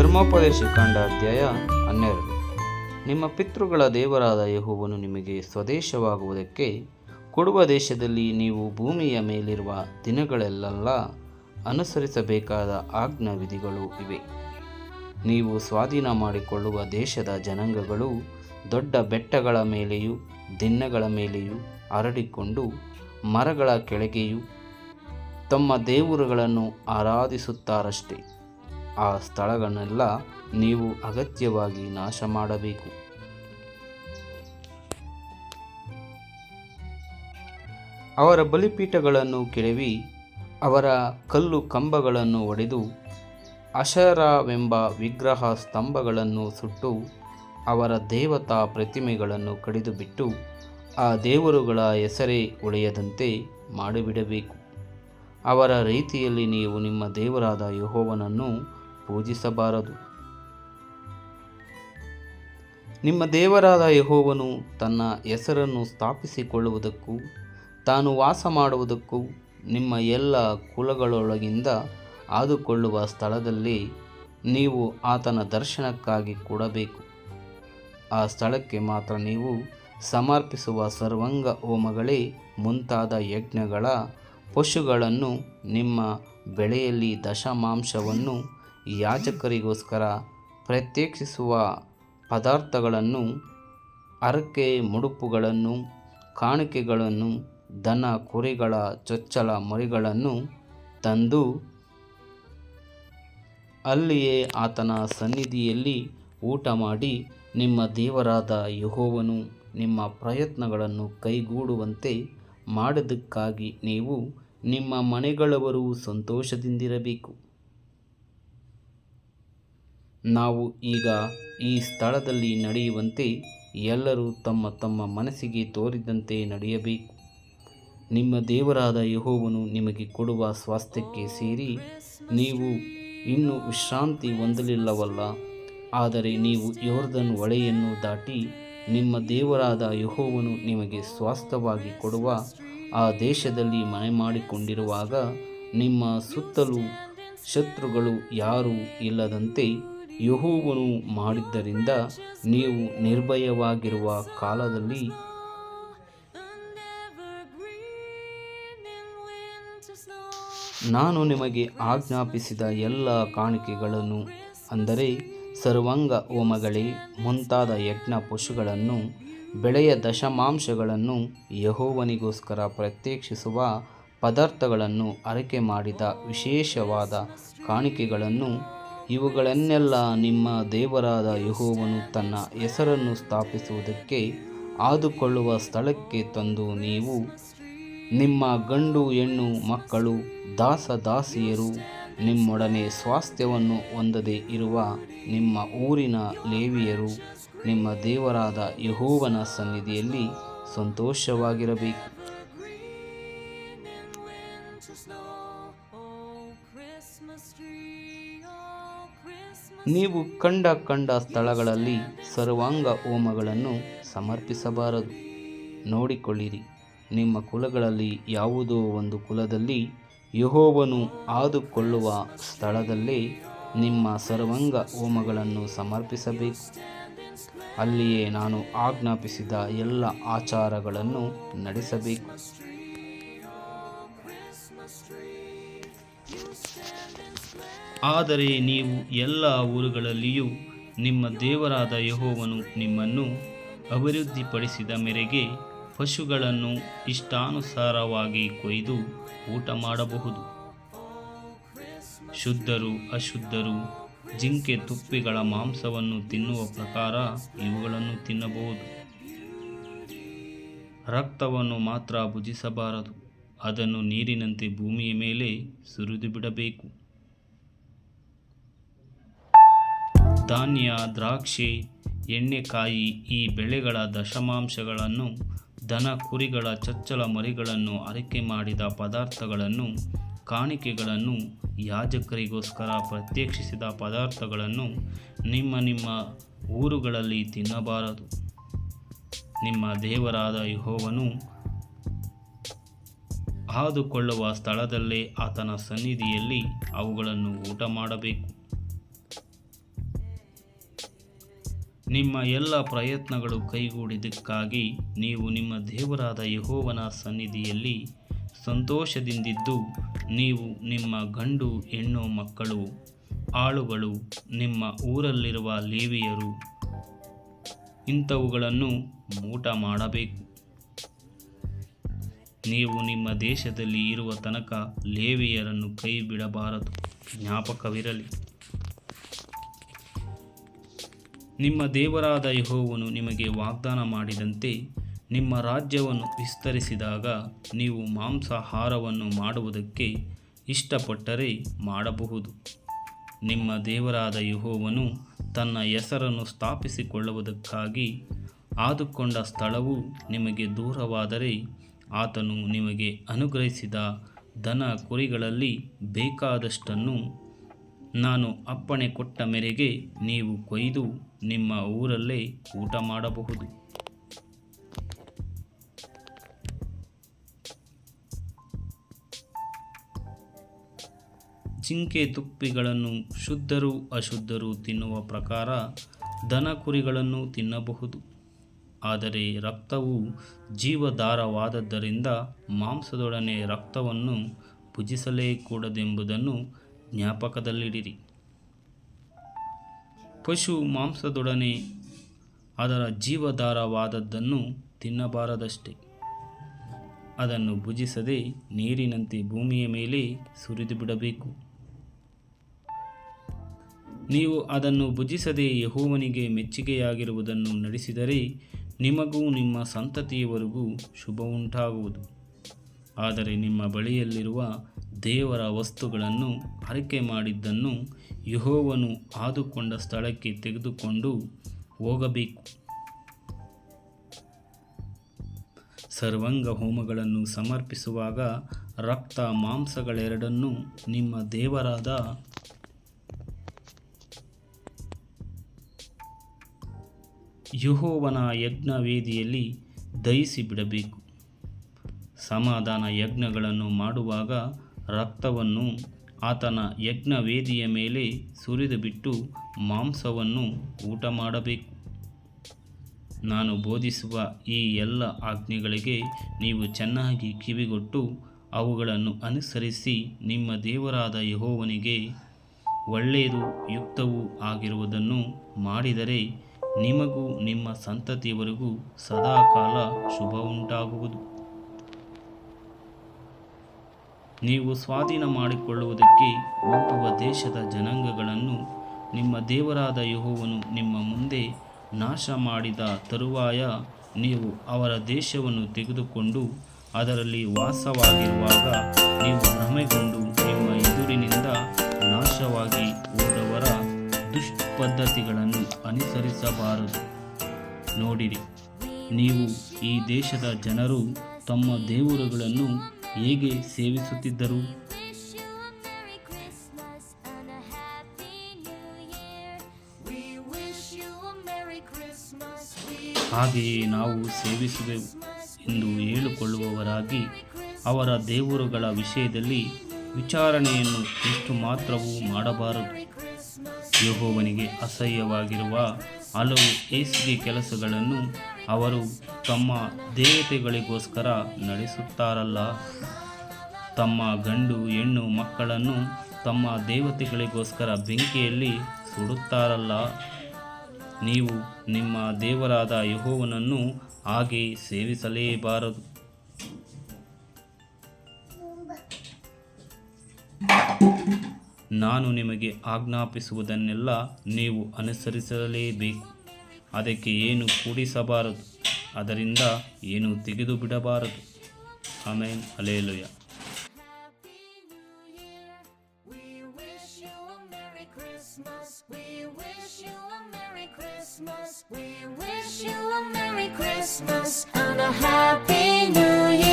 ಧರ್ಮೋಪದೇಶ ಕಾಂಡ ಅಧ್ಯಾಯ ಹನ್ನೆರಡು. ನಿಮ್ಮ ಪಿತೃಗಳ ದೇವರಾದ ಯಹುವನು ನಿಮಗೆ ಸ್ವದೇಶವಾಗುವುದಕ್ಕೆ ಕೊಡುವ ದೇಶದಲ್ಲಿ ನೀವು ಭೂಮಿಯ ಮೇಲಿರುವ ದಿನಗಳಲ್ಲೆಲ್ಲ, ಅನುಸರಿಸಬೇಕಾದ ಆಜ್ಞಾ ವಿಧಿಗಳು ಇವೆ. ನೀವು ಸ್ವಾಧೀನ ಮಾಡಿಕೊಳ್ಳುವ ದೇಶದ ಜನಾಂಗಗಳು ದೊಡ್ಡ ಬೆಟ್ಟಗಳ ಮೇಲೆಯೂ ದಿನ್ನಗಳ ಮೇಲೆಯೂ ಹರಡಿಕೊಂಡು ಮರಗಳ ಕೆಳಗೆಯೂ ತಮ್ಮ ದೇವರುಗಳನ್ನು ಆರಾಧಿಸುತ್ತಾರಷ್ಟೇ. ಆ ಸ್ಥಳಗಳನ್ನೆಲ್ಲ ನೀವು ಅಗತ್ಯವಾಗಿ ನಾಶ ಮಾಡಬೇಕು ಅವರ ಬಲಿಪೀಠಗಳನ್ನು ಕೆಡವಿ, ಅವರ ಕಲ್ಲು ಕಂಬಗಳನ್ನು ಒಡೆದು, ಅಶರವೆಂಬ ವಿಗ್ರಹ ಸ್ತಂಭಗಳನ್ನು ಸುಟ್ಟು, ಅವರ ದೇವತಾ ಪ್ರತಿಮೆಗಳನ್ನು ಕಡಿದುಬಿಟ್ಟು, ಆ ದೇವರುಗಳ ಹೆಸರೇ ಉಳಿಯದಂತೆ ಮಾಡಿಬಿಡಬೇಕು. ಅವರ ರೀತಿಯಲ್ಲಿ ನೀವು ನಿಮ್ಮ ದೇವರಾದ ಯೆಹೋವನನ್ನು ಪೂಜಿಸಬಾರದು. ನಿಮ್ಮ ದೇವರಾದ ಯಹೋವನು ತನ್ನ ಹೆಸರನ್ನು ಸ್ಥಾಪಿಸಿಕೊಳ್ಳುವುದಕ್ಕೂ, ತಾನು ವಾಸ ಮಾಡುವುದಕ್ಕೂ ನಿಮ್ಮ ಎಲ್ಲ ಕುಲಗಳೊಳಗಿಂದ ಆದುಕೊಳ್ಳುವ ಸ್ಥಳದಲ್ಲಿ ನೀವು ಆತನ ದರ್ಶನಕ್ಕಾಗಿ ಕೊಡಬೇಕು. ಆ ಸ್ಥಳಕ್ಕೆ ಮಾತ್ರ ನೀವು ಸಮರ್ಪಿಸುವ ಸರ್ವಾಂಗ ಹೋಮಗಳೇ ಮುಂತಾದ ಯಜ್ಞಗಳ ಪಶುಗಳನ್ನು ನಿಮ್ಮ ಬೆಳೆಯಲ್ಲಿ ದಶಮಾಂಶವನ್ನು ಯಾಜಕರಿಗೋಸ್ಕರ ಪ್ರತ್ಯೇಕಿಸುವ ಪದಾರ್ಥಗಳನ್ನು ಹರಕೆ ಮುಡುಪುಗಳನ್ನು, ಕಾಣಿಕೆಗಳನ್ನು, ದನ ಕುರಿಗಳ ಚೊಚ್ಚಲ ಮರಿಗಳನ್ನು ತಂದು ಅಲ್ಲಿಯೇ ಆತನ ಸನ್ನಿಧಿಯಲ್ಲಿ ಊಟ ಮಾಡಿ ನಿಮ್ಮ ದೇವರಾದ ಯೆಹೋವನು ನಿಮ್ಮ ಪ್ರಯತ್ನಗಳನ್ನು ಕೈಗೂಡುವಂತೆ ಮಾಡಿದ್ದಕ್ಕಾಗಿ ನೀವು ನಿಮ್ಮ ಮನೆಗಳವರು ಸಂತೋಷದಿಂದಿರಬೇಕು. ನಾವು ಈಗ ಈ ಸ್ಥಳದಲ್ಲಿ ನಡೆಯುವಂತೆ ಎಲ್ಲರೂ ತಮ್ಮ ತಮ್ಮ ಮನಸ್ಸಿಗೆ ತೋರಿದಂತೆ ನಡೆಯಬೇಕು. ನಿಮ್ಮ ದೇವರಾದ ಯಹೋವನು ನಿಮಗೆ ಕೊಡುವ ಸ್ವಾಸ್ಥ್ಯಕ್ಕೆ ಸೇರಿ ನೀವು ಇನ್ನೂ ವಿಶ್ರಾಂತಿ ಹೊಂದಲಿಲ್ಲವಲ್ಲ. ಆದರೆ ನೀವು ಯೋರ್ಧನ್ ಒಳೆಯನ್ನು ದಾಟಿ ನಿಮ್ಮ ದೇವರಾದ ಯಹೋವನು ನಿಮಗೆ ಸ್ವಾಸ್ಥ್ಯವಾಗಿ ಕೊಡುವ ಆ ದೇಶದಲ್ಲಿ ಮನೆ ಮಾಡಿಕೊಂಡಿರುವಾಗ ನಿಮ್ಮ ಸುತ್ತಲೂ ಶತ್ರುಗಳು ಯಾರೂ ಇಲ್ಲದಂತೆ ಯೆಹೋವನು ಮಾಡಿದ್ದರಿಂದ ನೀವು ನಿರ್ಭಯವಾಗಿರುವ ಕಾಲದಲ್ಲಿ ನಾನು ನಿಮಗೆ ಆಜ್ಞಾಪಿಸಿದ ಎಲ್ಲ ಕಾಣಿಕೆಗಳನ್ನು, ಅಂದರೆ ಸರ್ವಾಂಗ ಹೋಮಗಳೇ, ಮುಂತಾದ ಯಜ್ಞ ಪಶುಗಳನ್ನು, ಬೆಳೆಯ ದಶಮಾಂಶಗಳನ್ನು ಯಹೋವನಿಗೋಸ್ಕರ ಪ್ರತ್ಯೇಕಿಸುವ ಪದಾರ್ಥಗಳನ್ನು ಅರಕೆ ಮಾಡಿದ ವಿಶೇಷವಾದ ಕಾಣಿಕೆಗಳನ್ನು ಇವುಗಳನ್ನೆಲ್ಲ ನಿಮ್ಮ ದೇವರಾದ ಯಹೋವನು ತನ್ನ ಹೆಸರನ್ನು ಸ್ಥಾಪಿಸುವುದಕ್ಕೆ ಆದುಕೊಳ್ಳುವ ಸ್ಥಳಕ್ಕೆ ತಂದು ನೀವು ನಿಮ್ಮ ಗಂಡು, ಹೆಣ್ಣು, ಮಕ್ಕಳು, ದಾಸ, ದಾಸಿಯರು ನಿಮ್ಮೊಡನೆ ಸ್ವಾಸ್ಥ್ಯವನ್ನು ಹೊಂದದೆ ಇರುವ ನಿಮ್ಮ ಊರಿನ ಲೇವಿಯರು ನಿಮ್ಮ ದೇವರಾದ ಯಹೋವನ ಸನ್ನಿಧಿಯಲ್ಲಿ ಸಂತೋಷವಾಗಿರಬೇಕು. ನೀವು ಕಂಡ ಕಂಡ ಸ್ಥಳಗಳಲ್ಲಿ ಸರ್ವಾಂಗ ಹೋಮಗಳನ್ನು ಸಮರ್ಪಿಸಬಾರದು. ನೋಡಿಕೊಳ್ಳಿರಿ, ನಿಮ್ಮ ಕುಲಗಳಲ್ಲಿ ಯಾವುದೋ ಒಂದು ಕುಲದಲ್ಲಿ ಯಹೋವನು ಆದುಕೊಳ್ಳುವ ಸ್ಥಳದಲ್ಲೇ ನಿಮ್ಮ ಸರ್ವಾಂಗ ಹೋಮಗಳನ್ನು ಸಮರ್ಪಿಸಬೇಕು. ಅಲ್ಲಿಯೇ ನಾನು ಆಜ್ಞಾಪಿಸಿದ ಎಲ್ಲ ಆಚಾರಗಳನ್ನು ನಡೆಸಬೇಕು. ಆದರೆ ನೀವು ಎಲ್ಲ ಊರುಗಳಲ್ಲಿಯೂ ನಿಮ್ಮ ದೇವರಾದ ಯಹೋವನು ನಿಮ್ಮನ್ನು ಅಭಿವೃದ್ಧಿಪಡಿಸಿದ ಮೇರೆಗೆ ಪಶುಗಳನ್ನು ಇಷ್ಟಾನುಸಾರವಾಗಿ ಕೊಯ್ದು ಊಟ ಮಾಡಬಹುದು. ಶುದ್ಧರು, ಅಶುದ್ಧರು, ಜಿಂಕೆ ತುಪ್ಪಿಗಳ ಮಾಂಸವನ್ನು ತಿನ್ನುವ ಪ್ರಕಾರ ಇವುಗಳನ್ನು ತಿನ್ನಬಹುದು. ರಕ್ತವನ್ನು ಮಾತ್ರ ಭುಜಿಸಬಾರದು. ಅದನ್ನು ನೀರಿನಂತೆ ಭೂಮಿಯ ಮೇಲೆ ಸುರಿದು ಬಿಡಬೇಕು ಧಾನ್ಯ, ದ್ರಾಕ್ಷಿ, ಎಣ್ಣೆಕಾಯಿ ಈ ಬೆಳೆಗಳ ದಶಮಾಂಶಗಳನ್ನು ದನ, ಕುರಿಗಳ ಚಚ್ಚಲ ಮರಿಗಳನ್ನು ಅರಿಕೆ ಮಾಡಿದ ಪದಾರ್ಥಗಳನ್ನು, ಕಾಣಿಕೆಗಳನ್ನು, ಯಾಜಕರಿಗೋಸ್ಕರ ಪ್ರತ್ಯಕ್ಷಿಸಿದ ಪದಾರ್ಥಗಳನ್ನು ನಿಮ್ಮ ನಿಮ್ಮ ಊರುಗಳಲ್ಲಿ ತಿನ್ನಬಾರದು. ನಿಮ್ಮ ದೇವರಾದ ಯೆಹೋವನು ಹಾದುಕೊಳ್ಳುವ ಸ್ಥಳದಲ್ಲೇ ಆತನ ಸನ್ನಿಧಿಯಲ್ಲಿ ಅವುಗಳನ್ನು ಊಟ ಮಾಡಬೇಕು ನಿಮ್ಮ ಎಲ್ಲ ಪ್ರಯತ್ನಗಳು ಕೈಗೂಡಿದ್ದಕ್ಕಾಗಿ ನೀವು ನಿಮ್ಮ ದೇವರಾದ ಯಹೋವನ ಸನ್ನಿಧಿಯಲ್ಲಿ ಸಂತೋಷದಿಂದಿದ್ದು, ನೀವು ನಿಮ್ಮ ಗಂಡು, ಹೆಣ್ಣು ಮಕ್ಕಳು, ಆಳುಗಳು, ನಿಮ್ಮ ಊರಲ್ಲಿರುವ ಲೇವಿಯರು ಇಂಥವುಗಳನ್ನು ಊಟ ಮಾಡಬೇಕು ನೀವು ನಿಮ್ಮ ದೇಶದಲ್ಲಿ ಇರುವ ತನಕ ಲೇವಿಯರನ್ನು ಕೈ ಬಿಡಬಾರದು ಜ್ಞಾಪಕವಿರಲಿ. ನಿಮ್ಮ ದೇವರಾದ ಯಹೋವನು ನಿಮಗೆ ವಾಗ್ದಾನ ಮಾಡಿದಂತೆ ನಿಮ್ಮ ರಾಜ್ಯವನ್ನು ವಿಸ್ತರಿಸಿದಾಗ ನೀವು ಮಾಂಸಾಹಾರವನ್ನು ಮಾಡುವುದಕ್ಕೆ ಇಷ್ಟಪಟ್ಟರೆ ಮಾಡಬಹುದು. ನಿಮ್ಮ ದೇವರಾದ ಯಹೋವನು ತನ್ನ ಹೆಸರನ್ನು ಸ್ಥಾಪಿಸಿಕೊಳ್ಳುವುದಕ್ಕಾಗಿ ಆದುಕೊಂಡ ಸ್ಥಳವು ನಿಮಗೆ ದೂರವಾದರೆ ಆತನು ನಿಮಗೆ ಅನುಗ್ರಹಿಸಿದ ದನ ಕುರಿಗಳಲ್ಲಿ ಬೇಕಾದಷ್ಟನ್ನು ನಾನು ಅಪ್ಪಣೆ ಕೊಟ್ಟ ಮೇರೆಗೆ ನೀವು ಕೊಯ್ದು ನಿಮ್ಮ ಊರಲ್ಲೇ ಊಟ ಮಾಡಬಹುದು. ಜಿಂಕೆ ತುಪ್ಪಿಗಳನ್ನು ಶುದ್ಧರು ಅಶುದ್ಧರು ತಿನ್ನುವ ಪ್ರಕಾರ ದನ ಕುರಿಗಳನ್ನು ತಿನ್ನಬಹುದು. ಆದರೆ ರಕ್ತವು ಜೀವಧಾರವಾದದ್ದರಿಂದ ಮಾಂಸದೊಡನೆ ರಕ್ತವನ್ನು ಭುಜಿಸಲೇ ಕೂಡದೆಂಬುದನ್ನು ಜ್ಞಾಪಕದಲ್ಲಿಡಿರಿ. ಪಶು ಮಾಂಸದೊಡನೆ ಅದರ ಜೀವಧಾರವಾದದ್ದನ್ನು ತಿನ್ನಬಾರದಷ್ಟೆ. ಅದನ್ನು ಭುಜಿಸದೆ ನೀರಿನಂತೆ ಭೂಮಿಯ ಮೇಲೆ ಸುರಿದು ಬಿಡಬೇಕು ನೀವು ಅದನ್ನು ಭುಜಿಸದೆ ಯಹೋವನಿಗೆ ಮೆಚ್ಚುಗೆಯಾಗಿರುವುದನ್ನು ನಡೆಸಿದರೆ ನಿಮಗೂ ನಿಮ್ಮ ಸಂತತಿಯವರೆಗೂ ಶುಭ ಉಂಟಾಗುವುದು ಆದರೆ ನಿಮ್ಮ ಬಳಿಯಲ್ಲಿರುವ ದೇವರ ವಸ್ತುಗಳನ್ನು ಹರಕೆ ಮಾಡಿದ್ದನ್ನು ಯಹೋವನು ಆದುಕೊಂಡ ಸ್ಥಳಕ್ಕೆ ತೆಗೆದುಕೊಂಡು ಹೋಗಬೇಕು. ಸರ್ವಾಂಗ ಹೋಮಗಳನ್ನು ಸಮರ್ಪಿಸುವಾಗ ರಕ್ತ ಮಾಂಸಗಳೆರಡನ್ನೂ ನಿಮ್ಮ ದೇವರಾದ ಯಹೋವನ ಯಜ್ಞವೇದಿಯಲ್ಲಿ ದಹಿಸಿ ಬಿಡಬೇಕು ಸಮಾಧಾನ ಯಜ್ಞಗಳನ್ನು ಮಾಡುವಾಗ ರಕ್ತವನ್ನು ಆತನ ಯಜ್ಞವೇದಿಯ ಮೇಲೆ ಸುರಿದು ಬಿಟ್ಟು ಮಾಂಸವನ್ನು ಊಟ ಮಾಡಬೇಕು ನಾನು ಬೋಧಿಸುವ ಈ ಎಲ್ಲ ಆಜ್ಞೆಗಳಿಗೆ ನೀವು ಚೆನ್ನಾಗಿ ಕಿವಿಗೊಟ್ಟು ಅವುಗಳನ್ನು ಅನುಸರಿಸಿ ನಿಮ್ಮ ದೇವರಾದ ಯಹೋವನಿಗೆ ಒಳ್ಳೆಯದು ಯುಕ್ತವೂ ಆಗಿರುವುದನ್ನು ಮಾಡಿದರೆ ನಿಮಗೂ ನಿಮ್ಮ ಸಂತತಿಯವರಿಗೂ ಸದಾಕಾಲ ಶುಭ ಉಂಟಾಗುವುದು ನೀವು ಸ್ವಾಧೀನ ಮಾಡಿಕೊಳ್ಳುವುದಕ್ಕೆ ಹೋಗುವ ದೇಶದ ಜನಾಂಗಗಳನ್ನು ನಿಮ್ಮ ದೇವರಾದ ಯಹೋವನು ನಿಮ್ಮ ಮುಂದೆ ನಾಶ ಮಾಡಿದ ತರುವಾಯ ನೀವು ಅವರ ದೇಶವನ್ನು ತೆಗೆದುಕೊಂಡು ಅದರಲ್ಲಿ ವಾಸವಾಗಿರುವಾಗ ನೋಡಿರಿ. ನೀವು ಈ ದೇಶದ ಜನರು ತಮ್ಮ ದೇವರುಗಳನ್ನು ಹೇಗೆ ಸೇವಿಸುತ್ತಿದ್ದರು? ಹಾಗೆಯೇ ನಾವು ಸೇವಿಸುವೆವು ಎಂದು ಹೇಳಿಕೊಳ್ಳುವವರಾಗಿ ಅವರ ದೇವರುಗಳ ವಿಷಯದಲ್ಲಿ ವಿಚಾರಣೆಯನ್ನು ಎಷ್ಟು ಮಾತ್ರವೂ ಮಾಡಬಾರದು. ಯಹೋವನಿಗೆ ಅಸಹ್ಯವಾಗಿರುವ ಹಲವು ಏಸಿಗೆ ಕೆಲಸಗಳನ್ನು ಅವರು ತಮ್ಮ ದೇವತೆಗಳಿಗೋಸ್ಕರ ನಡೆಸುತ್ತಾರಲ್ಲ. ತಮ್ಮ ಗಂಡು, ಹೆಣ್ಣು ಮಕ್ಕಳನ್ನು ತಮ್ಮ ದೇವತೆಗಳಿಗೋಸ್ಕರ ಬೆಂಕಿಯಲ್ಲಿ ಸುಡುತ್ತಾರಲ್ಲ. ನೀವು ನಿಮ್ಮ ದೇವರಾದ ಯಹೋವನನ್ನು ಹಾಗೆ ಸೇವಿಸಲೇಬಾರದು. ನಾನು ನಿಮಗೆ ಆಜ್ಞಾಪಿಸುವುದನ್ನೆಲ್ಲ ನೀವು ಅನುಸರಿಸಲೇಬೇಕು. ಅದಕ್ಕೆ ಏನು ಕೂಡಿಸಬಾರದು? ಅದರಿಂದ ಏನು ತೆಗೆದು ಬಿಡಬಾರದು ಆಮೇನ್ ಅಲೇಲುಯ Christmas and a Happy New Year.